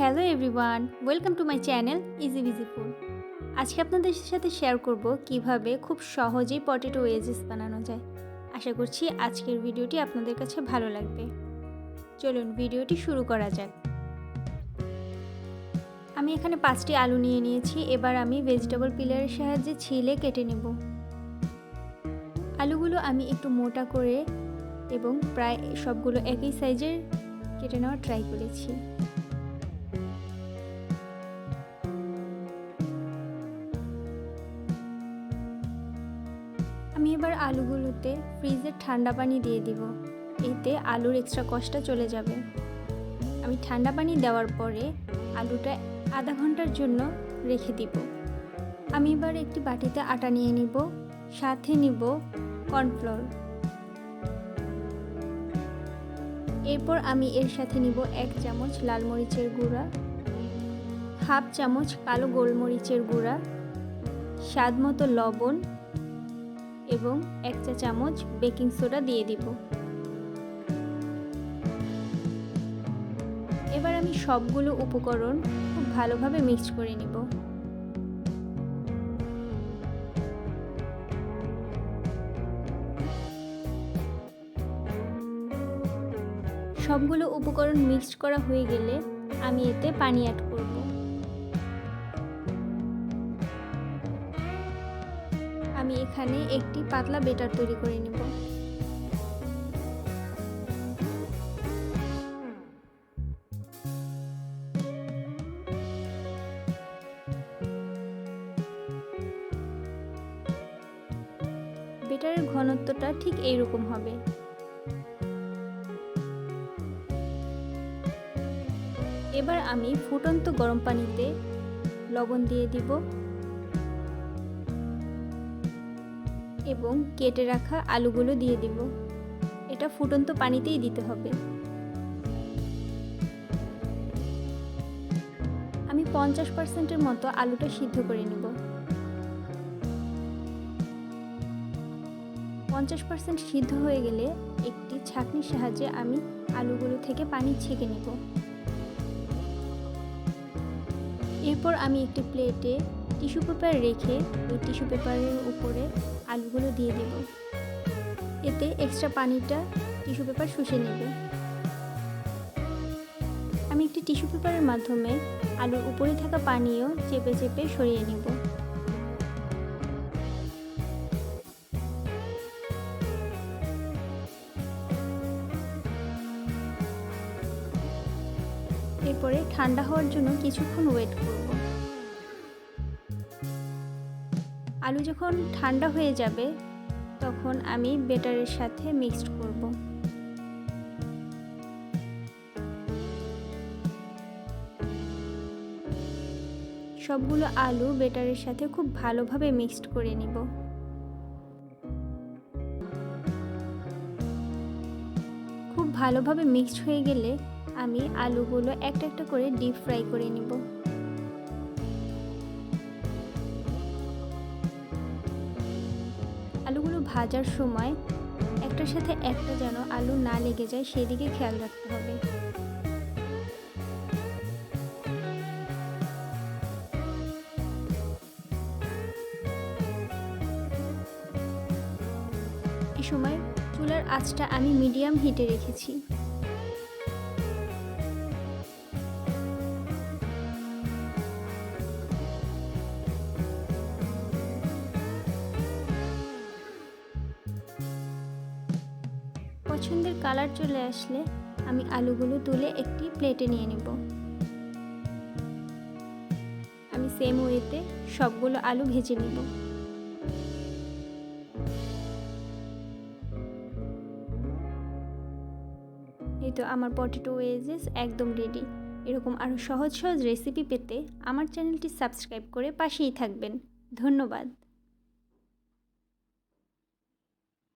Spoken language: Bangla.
Hello everyone, welcome to my channel easy busy food. আজকে আপনাদের সাথে শেয়ার করব কীভাবে খুব সহজেই পটেটো ওয়েজেস বানানো যায়। আশা করছি আজকের ভিডিওটি আপনাদের কাছে ভালো লাগবে। চলুন ভিডিওটি শুরু করা যাক। আমি এখানে পাঁচটি আলু নিয়ে নিয়েছি, এবার আমি ভেজিটেবল পিলারের সাহায্যে ছিলে কেটে নেব। আলুগুলো আমি একটু মোটা করে এবং প্রায় সবগুলো একই সাইজের কেটে নেওয়ার ট্রাই করেছি। আমি এবার আলুগুলোতে ফ্রিজের ঠান্ডা পানি দিয়ে দিব। এতে আলুর এক্সট্রা কষ্টটা চলে যাবে। আমি ঠান্ডা পানি দেওয়ার পরে আলুটা আধা ঘণ্টার জন্য রেখে দিব। আমি এবার একটি বাটিতে আটা নিয়ে নিব, সাথে নিব কর্নফ্লোর। এরপর আমি এর সাথে নিব এক চামচ লাল মরিচের গুঁড়া, হাফ চামচ কালো গোলমরিচের গুঁড়া স্বাদ মতো লবণ এবং এক চা চামচ বেকিং সোডা দিয়ে দিব। এবার আমি সবগুলো উপকরণ খুব ভালোভাবে মিক্স করে নিব। সবগুলো উপকরণ মিক্সড করা হয়ে গেলে আমি এতে পানি অ্যাড করব। আমি এখানে একটি পাতলা বেটার তৈরি করে নেব। বেটারের ঘনত্বটা ঠিক এইরকম হবে। এবার আমি ফুটন্ত গরম পানিতে লবণ দিয়ে দিব। এবং কেটে রাখা আলুগুলো দিয়ে দিব। এটা ফুটন্ত পানিতেই দিতে হবে। আমি পঞ্চাশ পার্সেন্টের মতো আলুটা সিদ্ধ করে নিব। পঞ্চাশ পার্সেন্ট সিদ্ধ হয়ে গেলে একটি ছাঁকনির সাহায্যে আমি আলুগুলো থেকে পানি ছেঁকে নেব। এরপর আমি একটি প্লেটে টিস্যু পেপার রেখে ওই টিস্যু পেপারের উপরে আলুগুলো দিয়ে দেব। এতে এক্সট্রা পানিটা টিস্যু পেপার শুষে নেবে। আমি একটি টিস্যু পেপারের মাধ্যমে আলুর উপরে থাকা পানিও চেপে চেপে সরিয়ে নেব। এরপরে ঠান্ডা হওয়ার জন্য কিছুক্ষণ ওয়েট করব। আলু যখন ঠান্ডা হয়ে যাবে, তখন আমি বেটারের সাথে মিক্সড করব। সবগুলো আলু বেটারের সাথে খুব ভালোভাবে মিক্সড করে নিব। খুব ভালোভাবে মিক্সড হয়ে গেলে আমি আলুগুলো একটা একটা করে ডিপ ফ্রাই করে নিব। ভাজার সময় একটার সাথে একটা যেন আলু না লেগে যায়, সেদিকে খেয়াল রাখতে হবে। এ সময় চুলার আঁচটা আমি মিডিয়াম হিটে রেখেছি। পছন্দের কালার চলে আসলে আমি আলুগুলো তুলে একটি প্লেটে নিয়ে নেব। আমি সেম ওয়েতে সবগুলো আলু ভেজে নেব। এই তো আমার পটেটো ওয়েজেস একদম রেডি। এরকম আরও সহজ সহজ রেসিপি পেতে আমার চ্যানেলটি সাবস্ক্রাইব করে পাশেই থাকবেন। ধন্যবাদ।